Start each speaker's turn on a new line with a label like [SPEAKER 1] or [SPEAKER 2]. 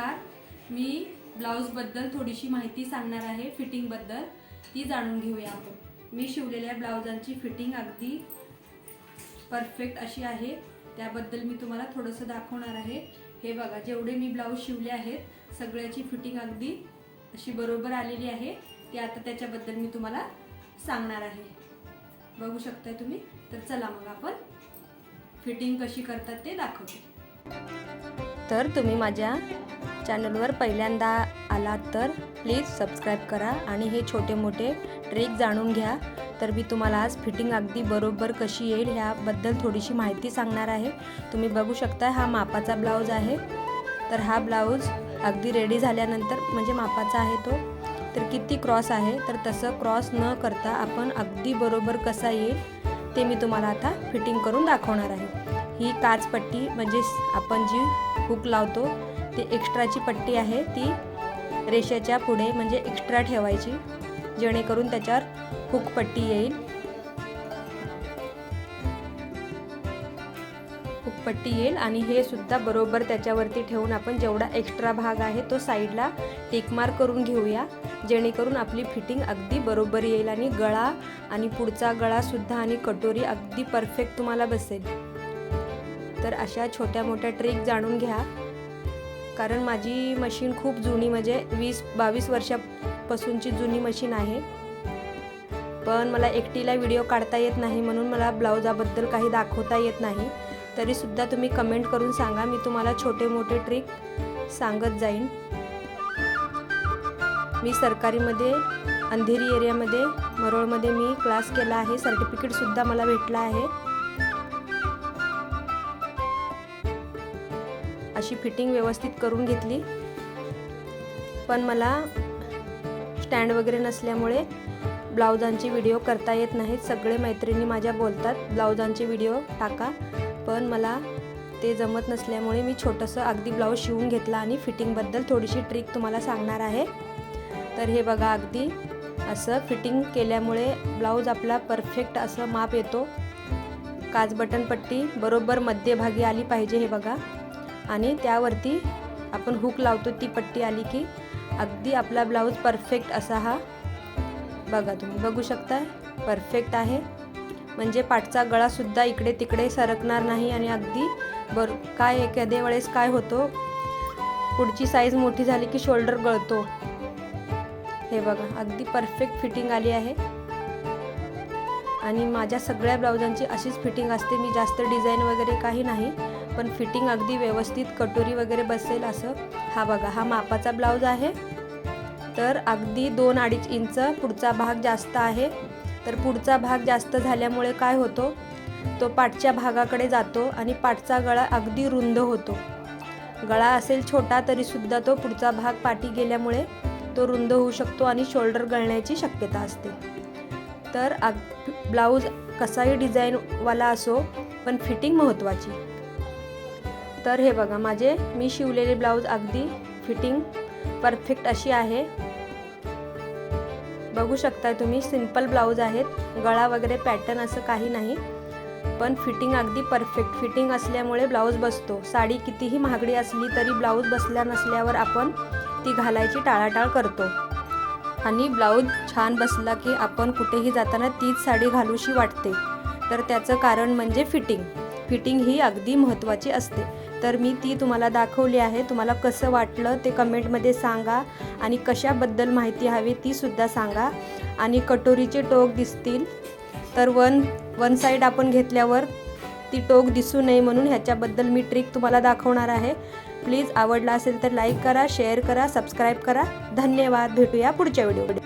[SPEAKER 1] नमस्कार. मी ब्लाऊजबद्दल थोडीशी माहिती सांगणार आहे फिटिंगबद्दल. ती जाणून घेऊया आपण. मी शिवलेल्या ब्लाउजांची फिटिंग अगदी परफेक्ट अशी आहे. त्याबद्दल मी तुम्हाला थोडंसं दाखवणार आहे. हे बघा जेवढे मी ब्लाऊज शिवले आहेत सगळ्याची फिटिंग अगदी अशी बरोबर आलेली आहे. ते आता त्याच्याबद्दल मी तुम्हाला सांगणार आहे. बघू शकताय तुम्ही? तर चला मग आपण फिटिंग कशी करतात ते दाखवते.
[SPEAKER 2] तर तुम्ही माझ्या चॅनलवर पहिल्यांदा आलात तर प्लीज सबस्क्राईब करा आणि हे छोटे मोठे ट्रिक जाणून घ्या. तर मी तुम्हाला आज फिटिंग अगदी बरोबर कशी येईल ह्याबद्दल थोडीशी माहिती सांगणार आहे. तुम्ही बघू शकता हा मापाचा ब्लाऊज आहे. तर हा ब्लाऊज अगदी रेडी झाल्यानंतर म्हणजे मापाचा आहे तो. तर किती क्रॉस आहे? तर तसं क्रॉस न करता आपण अगदी बरोबर कसा येईल ते मी तुम्हाला आता फिटिंग करून दाखवणार आहे. ही काचपट्टी म्हणजे आपण जी हुक लावतो ती एक्स्ट्राची पट्टी आहे ती रेषेच्या पुढे म्हणजे एक्स्ट्रा ठेवायची जेणेकरून त्याच्यावर हुक पट्टी येईल. हुक पट्टी येईल आणि हे सुद्धा बरोबर त्याच्यावरती ठेवून आपण जेवढा एक्स्ट्रा भाग आहे तो साईडला टेकमार करून घेऊया जेणेकरून आपली फिटिंग अगदी बरोबर येईल आणि गळा आणि पुढचा गळासुद्धा आणि कटोरी अगदी परफेक्ट तुम्हाला बसेल. तर अशा छोट्या मोठ्या ट्रिक जाणून घ्या. कारण माझी मशीन खूप जुनी म्हणजे वीस बावीस वर्षापासूनची जुनी मशीन आहे. पण मला एकटीला व्हिडिओ काढता येत नाही म्हणून मला ब्लाऊजाबद्दल काही दाखवता येत नाही. तरीसुद्धा तुम्ही कमेंट करून सांगा मी तुम्हाला छोटे मोठे ट्रिक सांगत जाईन. मी सरकारीमध्ये अंधेरी एरियामध्ये मरोळमध्ये मी क्लास केला आहे. सर्टिफिकेटसुद्धा मला भेटला आहे. अशी फिटिंग व्यवस्थित करून घेतली. पण मला स्टँड वगैरे नसल्यामुळे ब्लाउजांचे व्हिडिओ करता येत नाहीत. सगळे मैत्रिणी माझ्या बोलतात ब्लाउजांचे व्हिडिओ टाका. पण मला ते जमत नसल्यामुळे मी छोटंसं अगदी ब्लाऊज शिवून घेतला आणि फिटिंगबद्दल थोडीशी ट्रिक तुम्हाला सांगणार आहे. तर हे बघा अगदी असं फिटिंग केल्यामुळे ब्लाऊज आपला परफेक्ट असं माप येतो. काच बटन पट्टी बरोबर मध्यभागी आली पाहिजे हे बघा. आणि त्यावरती आपण हुक लावतो ती पट्टी आली की अगदी आपला ब्लाऊज परफेक्ट असा हा. बघा तुम्ही बघू शकता परफेक्ट आहे. म्हणजे पाठचा गळासुद्धा इकडे तिकडे सरकणार नाही आणि अगदी बर काय एखाद्या वेळेस काय होतो पुढची साईज मोठी झाली की शोल्डर गळतो. हे बघा अगदी परफेक्ट फिटिंग आली आहे. आणि माझ्या सगळ्या ब्लाउजांची अशीच फिटिंग असते मी जास्त डिझाईन वगैरे काही नाही. पण फिटिंग अगदी व्यवस्थित कटोरी वगैरे बसेल असं. हा बघा हा मापाचा ब्लाऊज आहे. तर अगदी दोन अडीच इंच पुढचा भाग जास्त आहे. तर पुढचा भाग जास्त झाल्यामुळे काय होतो? तो पाठच्या भागाकडे जातो आणि पाठचा गळा अगदी रुंद होतो. गळा असेल छोटा तरीसुद्धा तो पुढचा भाग पाठी गेल्यामुळे तो रुंद होऊ शकतो आणि शोल्डर गळण्याची शक्यता असते. तर अग ब्लाऊज कसाही डिझाईनवाला असो पण फिटिंग महत्त्वाची. तर हे बघा माझे मी शिवलेले ब्लाऊज अगदी फिटिंग परफेक्ट अशी आहे. बघू शकता तुम्ही सिंपल ब्लाऊज आहेत. गळा वगैरे पॅटर्न असं काही नाही. पण फिटिंग अगदी परफेक्ट. फिटिंग असल्यामुळे ब्लाऊज बसतो. साडी कितीही महागडी असली तरी ब्लाऊज बसल्या नसल्यावर आपण ती घालायची टाळाटाळ करतो. आणि ब्लाऊज छान बसला की आपण कुठेही जाताना तीच साडी घालूशी वाटते. तर त्याचं कारण म्हणजे फिटिंग. फिटिंग ही अगदी महत्त्वाची असते. तर मी ती तुम्हाला दाखवली आहे. तुम्हाला कसं वाटलं ते कमेंटमध्ये सांगा आणि कशाबद्दल माहिती हवी तीसुद्धा सांगा. आणि कटोरीचे टोक दिसतील. तर वन वन साईड आपण घेतल्यावर ती टोक दिसू नये म्हणून ह्याच्याबद्दल मी ट्रिक तुम्हाला दाखवणार आहे. प्लीज आवडला असेल तर लाईक करा शेअर करा सबस्क्राईब करा. धन्यवाद. भेटूया पुढच्या व्हिडिओमध्ये.